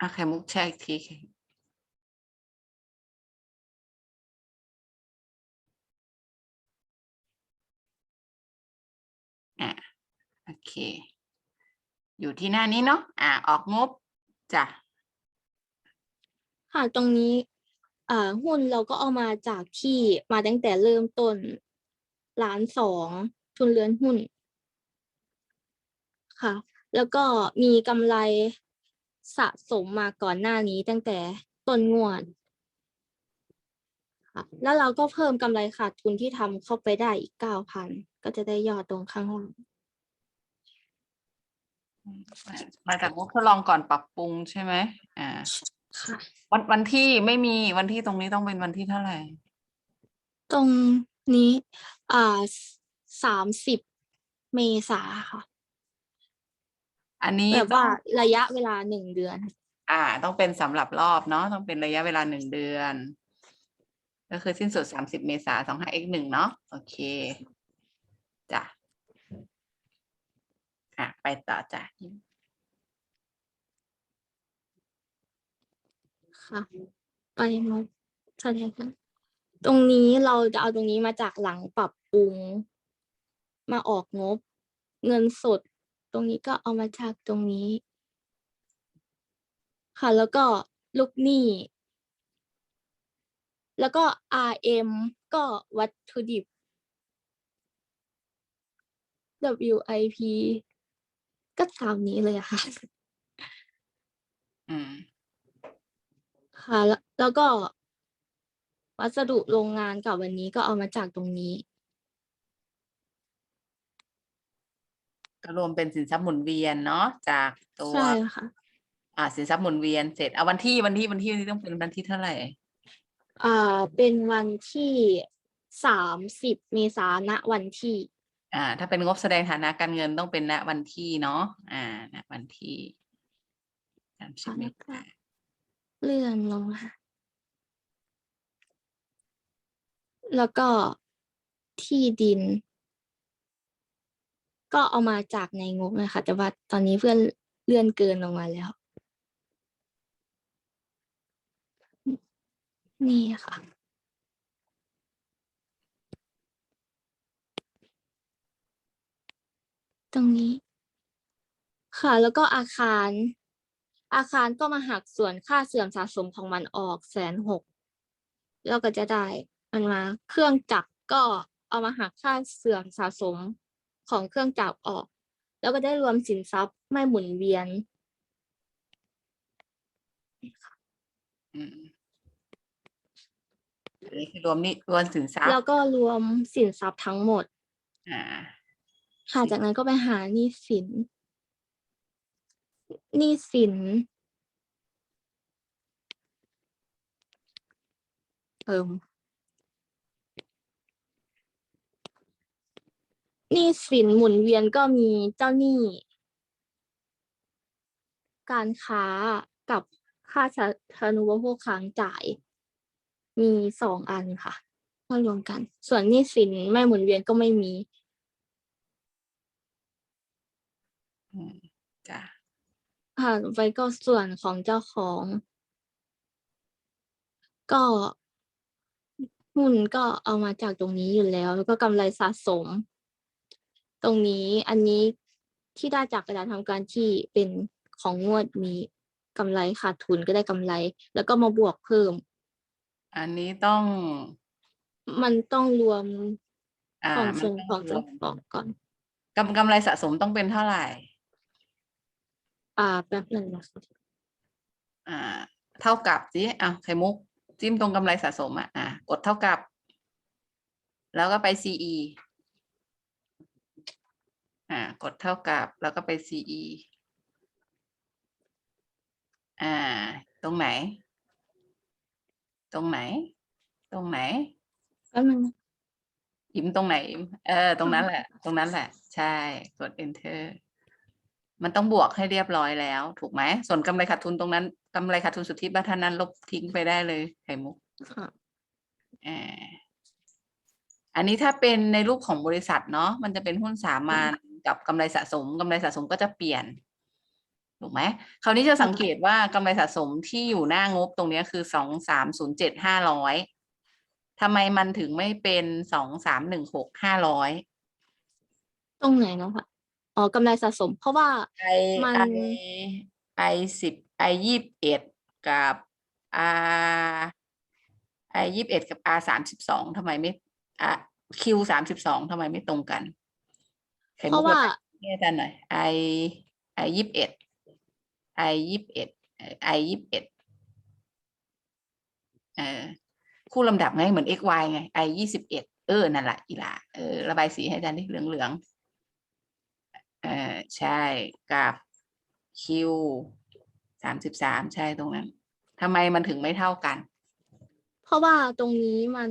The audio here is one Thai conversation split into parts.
อะไข่มุกแชร์อีกทีค่ะอะโอเค อยู่ที่หน้านี้เนาะอะออกงบจ้ะค่ะตรงนี้อ่าหุ้นเราก็เอามาจากที่มาตั้งแต่เริ่มต้นล้านสองทุนเรือนหุ้นค่ะ แล้วก็มีกำไร สะสมมาก่อนหน้านี้ตั้งแต่ต้นงวดค่ะแล้วเราก็เพิ่มกำไรขาดทุนที่ทำเข้าไปได้อีกเก้าพันก็จะได้ยอดตรงข้างล่างมาจากงบทดลองก่อนปรับปรุงใช่ไหมอ่าค่ะ วันวันที่ไม่มีวันที่ตรงนี้ต้องเป็นวันที่เท่าไหร่ ตรงนี้ อ่าสามสิบเมษาค่ะ อันนี้แบบต้อว่างระยะเวลาหนึ่งเดือน อ่า ต้องเป็นสำหรับรอบเนาะต้องเป็นระยะเวลาหนึ่งเดือน ก็คือสิ้นสุดสามสิบเมษาสองห้า x หนึ่งเนาะโอเคจ้ะอะไปต่อจ้ะค่ะไปมาแสดงกันตรงนี้เราจะเอาตรงนี้มาจากหลังปรับปรุง มาออกงบ เงินสด ตรงนี้ก็เอามาจากตรงนี้ ค่ะ แล้วก็ลูกหนี้ แล้วก็ RM ก็วัตถุดิบ WIP ก็ตามนี้เลยอะค่ะ อืม ค่ะ แล้วแล้วก็ วัสดุโรงงานกับวันนี้ก็เอามาจากตรงนี้ รวมเป็นสินทรัพย์หมุนเวียนเนาะจากตัวใช่ค่ะ อ่าสินทรัพย์หมุนเวียนเสร็จเอาวันที่วันที่วันที่วันที่ต้องเป็นวันที่เท่าไหร่อ่าเป็นวันที่สามสิบเมษายนณวันที่ อ่า ถ้าเป็นงบแสดงฐานะการเงินต้องเป็นณวันที่เนาะอ่าณวันที่สามสิบค่ะเมแล้วก็ษาเลื่อนลงค่ะ แล้วก็ที่ดิน ก็เอามาจากในงบนะคะ แต่ว่าตอนนี้เพื่อนเลื่อนเกินลงมาแล้ว นี่ค่ะตรงนี้ ค่ะ แล้วก็อาคาร อาคารก็มาหักส่วนค่าเสื่อมสะสมของมันออกแสนหกแล้วก็จะได้มันมาเครื่องจักรก็เอามาหักค่าเสื่อมสะสม ของเครื่องจักรออก แล้วก็ได้รวมสินทรัพย์ไม่หมุนเวียนอืมอันนี้คือรวมนี่รวมสินทรัพแล้วย์ก็รวมสินทรัพย์ทั้งหมด อ่า ค่ะจากนั้นก็ไปหาหนี้สินหนี้สิน เอิม หนี้สินหมุนเวียนก็มีเจ้าหนี้ การค้ากับค่าสาธารณูปโภคค้างจ่าย มีสองอันค่ะมารวมกัน ส่วนหนี้สินไม่หมุนเวียนก็ไม่มีอืมจ้ะค่ะไปก็ส่วนของเจ้าของ ก็หุ้นก็เอามาจากตรงนี้อยู่แล้ว แล้วก็กำไรสะสม ตรงนี้อันนี้ที่ได้จากการทำการที่เป็นของงวดนี้กำไรขาดทุนก็ได้กำไร แล้วก็มาบวกเพิ่ม อันนี้ต้องมันต้องรวมอ่าของมันส่วนต้องของเจ้ารวมของก่อน กำกำไรสะสมต้องเป็นเท่าไหร่ อ่าแป๊บหนึ่งนะคะอ่า เท่ากับสิอะไข่มุก จิ้มตรงกำไรสะสมอะอะกดเท่ากับ แล้วก็ไป CE อ่ากดเท่ากับแล้วก็ไป CE อ่า ตรงไหน ตรงไหน ตรงไหนแป๊บหนึงนะอิมตรงไหนอิมเออ ตรงนั้นอ่าแหละ ตรงนั้นแหละ ใช่ กด enter มันต้องบวกให้เรียบร้อยแล้ว ถูกไหม ส่วนกำไรขาดทุนตรงนั้นกำไรขาดทุนสุทธิบัตรนั้น ลบทิ้งไปได้เลย ไข่มุกค่ะอ่าอันนี้ถ้าเป็นในรูปของบริษัทเนาะมันจะเป็นหุ้นสามัญ กับกำไรสะสมกำไรสะสมก็จะเปลี่ยนถูกไหมคราวนี้จะสังเกตว่ากำไรสะสมที่อยู่หน้างบตรงเนี้ยคือสองสามศูนย์เจ็ดห้าร้อยทำไมมันถึงไม่เป็นสองสามหนึ่งหกห้าร้อยตรงไหนเนาะค่ะอ๋อกำไรสะสม เพราะว่าไอมันไอไอสิบไอยี่สิบเอ็ดกับอาไอยี่สิบเอ็ดกับอาสามสิบสองทำไมไม่อะคิวสามสิบสองทำไมไม่ตรงกันไข่ เพมุราะกว่าให้อาจารย์หน่อยไอไอยี่สิบเอ็ดไอยี่สิบเอ็ดไอยี่สิบเอ็ดเออคู่ลำดับไงเหมือน x y ไงไอยี่สิบเอ็ดเออ นั่นแหละอีหละเออระบายสีให้อาจารย์ที่เหลืองเหลืองๆเออใช่กับ Q สามสิบสามใช่ตรงนั้นทำไมมันถึงไม่เท่ากัน เพราะว่าตรงนี้มัน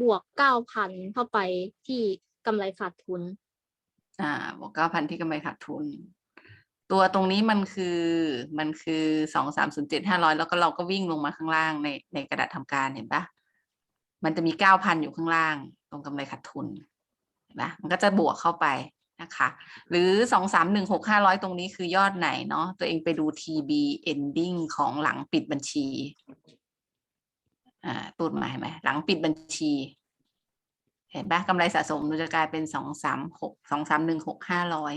บวกเก้าพันเข้าไปที่กำไรขาดทุน อ่าบวกเก้าพันที่กำไรขาดทุน ตัวตรงนี้มันคือมันคือสองสามศูนย์เจ็ดห้าร้อยแล้วก็เราก็วิ่งลงมาข้างล่างในในกระดาษทำการเห็นปะมันจะมีเก้าพันอยู่ข้างล่าง ตรงกำไรขาดทุนเห็นปะมันก็จะบวกเข้าไปนะคะ หรือสองสามหนึ่งหกห้าร้อยตรงนี้คือยอดไหนเนาะตัวเองไปดู TB ending ของหลังปิดบัญชี อ่าตูดมาเห็นไหมหลังปิดบัญชี เห็นปะกำไรสะสมมันจะกลายเป็นสองสามหกสองสามหนึ่งหกห้าร้อย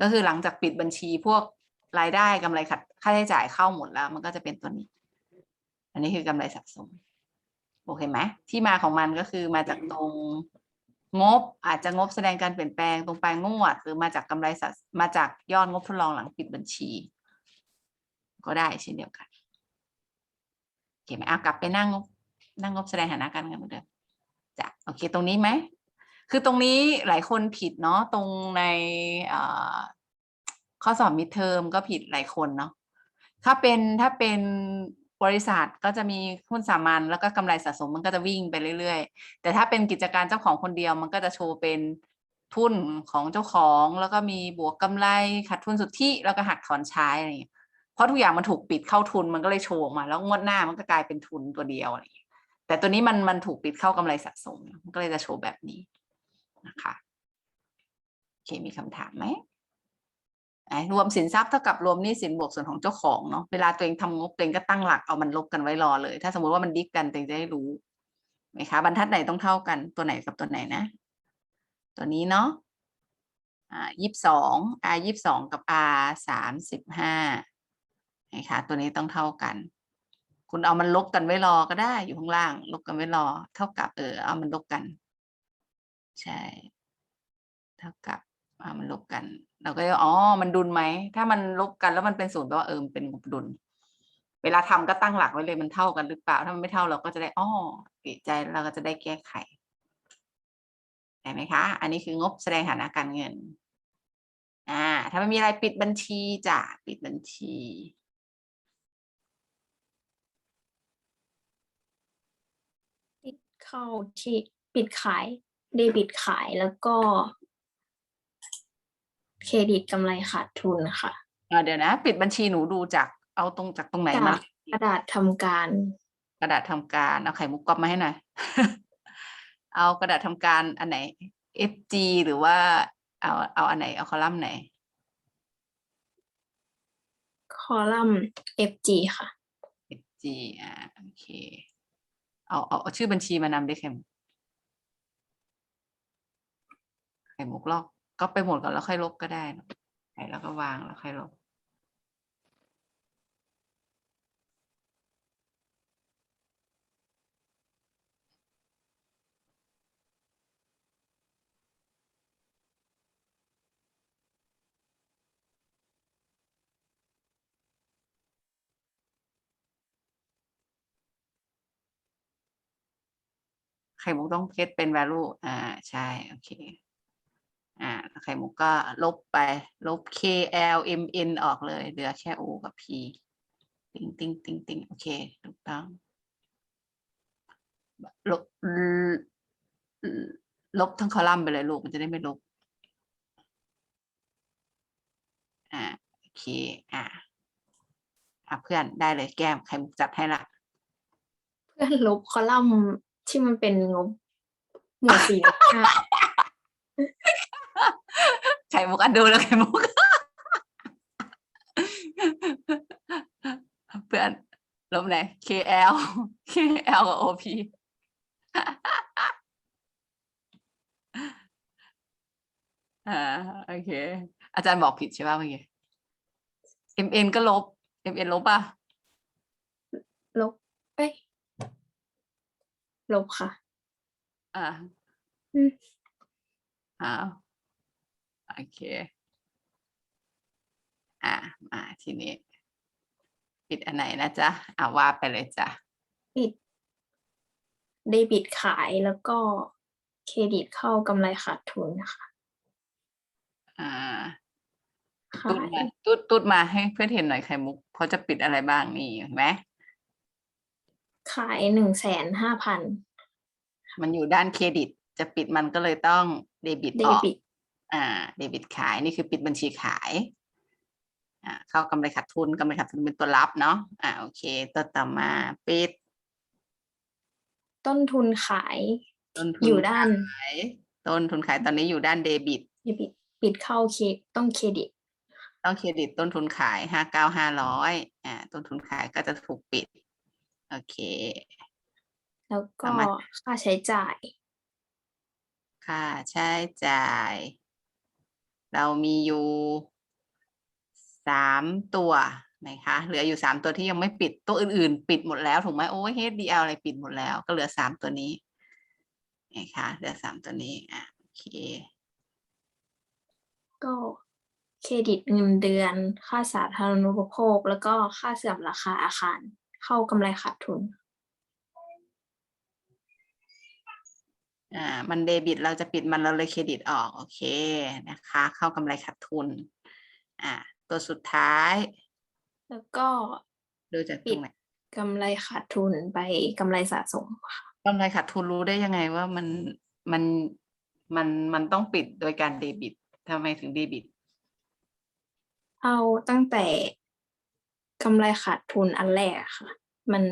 ก็คือหลังจากปิดบัญชีพวกรายได้กำไรขัดค่าใช้จ่ายเข้าหมดแล้ว มันก็จะเป็นตัวนี้ อันนี้คือกำไรสะสม โอเคไหมที่มาของมันก็คือมาจากตรงงบอาจจะงบแสดงการเปลี่ยนแปลงตรงปลายงวด หรือมาจากกำไรสะมาจากยอดงบทดลองหลังปิดบัญชี ก็ได้เช่นเดียวกันโอเคไหมเอากลับไปนั่งงบนั่งงบแสดงฐานะการเงินเหมือนเดิม จ้ะโอเคตรงนี้ไหมคือตรงนี้หลายคนผิดเนาะตรงในข้อสอบมิดเทอมก็ผิดหลายคนเนาะถ้าเป็นถ้าเป็นบริษัทก็จะมีหุ้นสามัญแล้วก็กำไรสะสมมันก็จะวิ่งไปเรื่อยๆ แต่ถ้าเป็นกิจการเจ้าของคนเดียวมันก็จะโชว์เป็นทุนของเจ้าของแล้วก็มีบวกกำไรขาดทุนสุทธิแล้วก็หักถอนใช้อะไรอย่างเงี้ยเพราะทุกอย่างมันถูกปิดเข้าทุนมันก็เลยโชว์ออกมา แล้วงวดหน้ามันก็กลายเป็นทุนตัวเดียวอะไรอย่างเงี้ย แต่ตัวนี้มันมันถูกปิดเข้ากำไรสะสมมันก็เลยจะโชว์แบบนี้นะคะโอเคมีคำถามไหมอะรวมสินทรัพย์เท่ากับรวมหนี้สินบวกส่วนของเจ้าของเนาะเวลาตัวเองทำงบตัวเองก็ตั้งหลักเอามันลบกันไว้รอเลย ถ้าสมมุติว่ามันดิฟกันตัวเองจะได้รู้ไหมคะบรรทัดไหนต้องเท่ากันตัวไหนกับตัวไหนนะ ตัวนี้เนาะอ่ายี่สิบสอง r ยี่สิบสองกับ r สามสิบห้านะคะตัวนี้ต้องเท่ากัน คุณเอามันลบกันไว้รอก็ได้อยู่ข้างล่าง ลบกันไว้รอ เท่ากับเออเอามันลบกัน ใช่ เท่ากับเอามันลบกัน เราก็อ๋อมันดุลไหมถ้ามันลบกันแล้วมันเป็นศูนย์แปลว่าเออมันเป็นดุล เวลาทำก็ตั้งหลักไว้เลยมันเท่ากันหรือเปล่าถ้ามันไม่เท่าเราก็จะได้อ๋อเอะใจเราก็จะได้แก้ไขเห็นไหมคะ อันนี้คืองบแสดงฐานะการเงินอ่าถ้าไม่มีอะไรปิดบัญชีจ้ะปิดบัญชี ปิด เข้าที่ปิดขายเดบิตขายแล้วก็ เครดิตกำไรขาดทุนค่ะ อ่าเดี๋ยวนะ ปิดบัญชีหนูดูจากเอาตรงจากตรงไหนมาจากกระดาษทำการ กระดาษทำการเอาไข่มุกก๊อปมาให้หน่อย เอากระดาษทำการอันไหน FG หรือว่าเอาเอาอันไหนเอาคอลัมน์ไหน คอลัมน์ FG ค่ะ FG อ่าโอเค เอาเอาเอาชื่อบัญชีมานำด้วยไข่มุกไข่มุกลอกก็ไปหมดก่อนแล้วค่อยลบก็ได้ไข่แล้วก็วางแล้วค่อยลบ ข่มุกต้องเก็ตเป็น value อ่าใช่โอเคอ่าไข่มุกก็ลบไป ลบ K L M N ออกเลย เหลือแค่ O กับ P ติงติงติงติงโอเคถูกต้องลบลบทั้งคอลัมน์ไปเลยลูกมันจะได้ไม่ลบอ่าโอเคอ่าอะเพื่อนได้เลยแก้มไข่มุกจัดให้ละเพื่อนลบคอลัมน์ ที่มันเป็นงบหมวดสี่และห้าไข่มุกอันดูแล้วไข่มุกเพื่อนลบไหน KL KL กับ OP อ่าโอเค อาจารย์บอกผิดใช่ป่ะเมื่อกี้ MN ก็ลบ MN ลบป่ะ ลบ เอ้ย ลบค่ะ อ่าอืมอ้าวโอเค อ่ามาทีนี้ ปิดอันไหนนะจ๊ะอ่าว่าไปเลยจ้ะ ปิดเดบิตขายแล้วก็เครดิตเข้ากำไรขาดทุนนะคะอ่าขาตุ๊ดยมาตุ๊ดตุ๊ดมาให้เพื่อนเห็นหน่อยไข่มุกเขาจะปิดอะไรบ้างนี่เห็นไหม ขายหนึ่งแสนห้าพันมันอยู่ด้านเครดิต จะปิดมันก็เลยต้องเดบิตเดออกบิตอ่าเดบิตขายนี่คือปิดบัญชีขายอ่าเข้ากำไรขาดทุนกำไรขาดทุนเป็นตัวรับเนาะอ่าโอเค ตัวต่อมาปิดต้นทุนขายต้นทุนอยู่ด้านขายต้นทุนขายตอนนี้อยู่ด้านเดบิต เดบิตปิดเข้าเคต้องเครดิต ต้องเครดิตต้นทุนขายห้าเก้าห้าร้อยอ่าต้นทุนขายก็จะถูกปิด โอเค แล้วก็ประมาณ ค่าใช้จ่าย ค่าใช้จ่าย เรามีอยู่สามตัวนะคะเหลืออยู่สามตัวที่ยังไม่ปิดตัวอื่นๆ ปิดหมดแล้วถูกไหมโอ้ย HDL อะไรปิดหมดแล้ว ก็เหลือสามตัวนี้นะคะเหลือสามตัวนี้อะโอเค ก็เครดิตเงินเดือน ค่าสาธารณูปโภค แล้วก็ค่าเสื่อมราคาอาคาร เข้ากำไรขาดทุนอ่ามันเดบิตเราจะปิดมันเราเลยเครดิตออกโอเคนะคะ เข้ากำไรขาดทุนอ่าตัวสุดท้าย แล้วก็ดูจากตปิรดงไหนกำไรขาดทุนไปกำไรสะสมค่ะกำไรขาดทุนรู้ได้ยังไงว่ามันมันมันมันต้องปิดโดยการเดบิตทำไมถึงเดบิต เอาตั้งแต่ กำไรขาดทุนอันแรกค่ะ มัน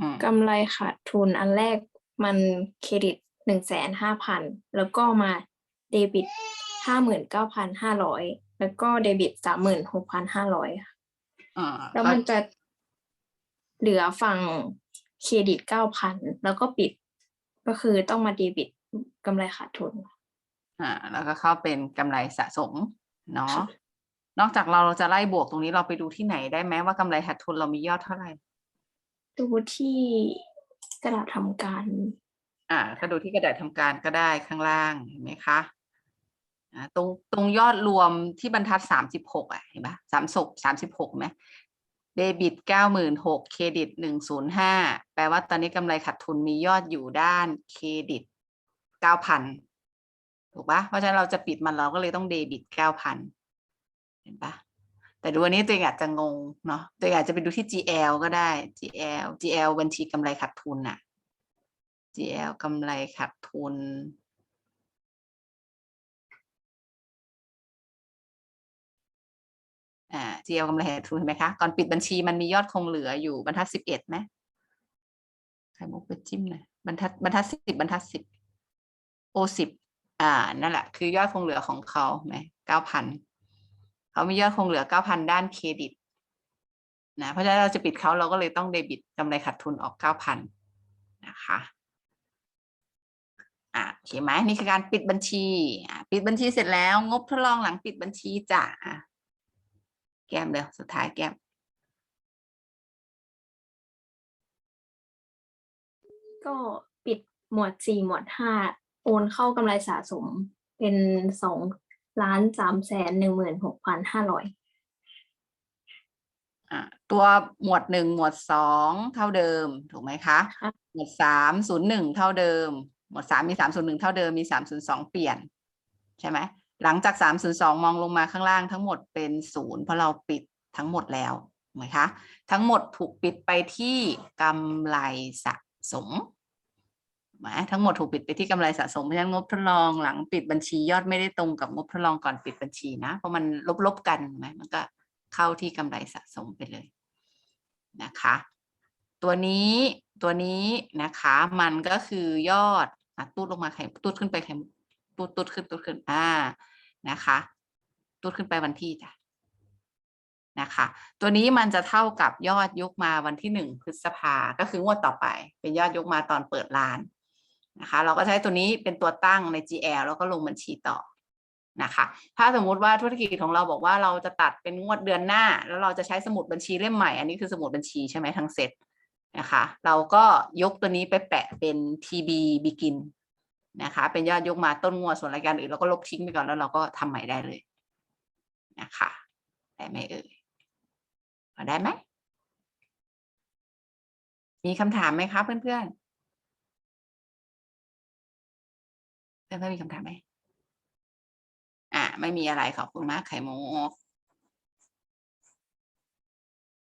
อืมกำไรขาดทุนอันแรกมันเครดิตหนึ่งแสนห้าพันแล้วก็มาเดบิตห้าหมื่นเก้าพันห้าร้อยแล้วก็เดบิตสามหมื่นหกพันห้าร้อยอ่าแล้วมันจะเหลือฝั่งเครดิตเก้าพันแล้วก็ปิด ก็คือต้องมาเดบิตกำไรขาดทุน อ่า แล้วก็เข้าเป็นกำไรสะสมเนาะค่ะ นอกจากเราจะไล่บวกตรงนี้เราไปดูที่ไหนได้ไหมว่ากำไรขาดทุนเรามียอดเท่าไหร่ดูที่กระดาษทำการ อ่าก็ดูที่กระดาษทำการก็ได้ข้างล่างเห็นไหมคะอ่าตรงตรงยอดรวมที่บรรทัดสามสิบหกอะเห็นปะสามศกสามสิบหกไหมเดบิตเก้าหมื่นหกเครดิตหนึ่งศูนย์ห้าแปลว่าตอนนี้กำไรขาดทุนมียอดอยู่ด้านเครดิตเก้าพันถูกปะเพราะฉะนั้นเราจะปิดมันเราก็เลยต้องเดบิตเก้าพัน เห็นปะแต่ดูอันนี้ตัวเองอาจจะงงเนาะตัวเองอาจจะไปดูที่ GL ก็ได้ GL GL บัญชีกำไรขาดทุนน่ะ GL กำไรขาดทุน อ่า GL กำไรขาดทุนเห็นไหมคะ ก่อนปิดบัญชีมันมียอดคงเหลืออยู่บรรทัดสิบเอ็ดไหมใครมุกไปจิ้มหน่อยบรรทัดบรรทัดสิบบรรทัดสิบโอสิบอ่า นั่นแหละ คือยอดคงเหลือของเขาไหมเก้าพัน เขามียอดคงเหลือเก้าพันด้านเครดิตนะเพราะฉะนั้นเราจะปิดเขาเราก็เลยต้องเดบิตกำไรขาดทุนออกเก้าพันะคะอะโอเคไหมนี่คือการปิดบัญชีอะปิดบัญชีเสร็จแล้ว งบทดลองหลังปิดบัญชีจ่ะแก้มเดี๋ยวสุดท้ายแก้มก็ปิดหมวดสี่หมวดห้าโอนเข้ากำไรสะสมเป็นสอง ล้านสามแสนหนึ่งหมื่นหกพันห้าร้อยอะตัวหมวดหนึ่งหมวดสองเท่าเดิมถูกไหมคะ ค่ะ หมวดสามศูนย์หนึ่งเท่าเดิม หมวดสามมีสามศูนย์หนึ่งเท่าเดิมมีสามศูนย์สองเปลี่ยน ใช่ไหมหลังจากสามศูนย์สองมองลงมาข้างล่างทั้งหมดเป็นศูนย์เพราะเราปิดทั้งหมดแล้วถูกไหมคะ ทั้งหมดถูกปิดไปที่กำไรสะสม ถูกไหมทั้งหมดถูกปิดไปที่กำไรสะสมเพราะฉะนั้นงบทดลองหลังปิดบัญชียอดไม่ได้ตรงกับงบทดลองก่อนปิดบัญชีนะ เพราะมันลบๆกันไหมมันก็เข้าที่กำไรสะสมไปเลยนะคะ ตัวนี้ตัวนี้นะคะมันก็คือยอดอตูดลงมาไข่ตูดขึ้นไปไข่ตูดตูดขึ้นตูดขึ้นอ่านะคะรูดขึ้นไปวันที่จ้ะนะคะ ตัวนี้มันจะเท่ากับยอดยกมาวันที่หนึ่งพฤษภาก็คืองวดต่อไป เป็นยอดยกมาตอนเปิดร้าน นะคะ เราก็ใช้ตัวนี้เป็นตัวตั้งใน GL แล้วก็ลงบัญชีต่อนะคะ ถ้าสมมุติว่าธุรกิจของเราบอกว่าเราจะตัดเป็นงวดเดือนหน้า แล้วเราจะใช้สมุดบัญชีเล่มใหม่ อันนี้คือสมุดบัญชีใช่ไหมทั้งเซตนะคะ เราก็ยกตัวนี้ไปแปะเป็น TB begin นะคะ เป็นยอดยกมาต้นงวดส่วนรายการอื่นเราก็ลบทิ้งไปก่อนแล้วเราก็ทำใหม่ได้เลยนะคะได้ไหมเอ่ยได้ไหมมีคำถามไหมคะเพื่อนๆ เพื่อนๆมีคำถามไหมอ่าไม่มีอะไรขอบคุณมากไข่มุก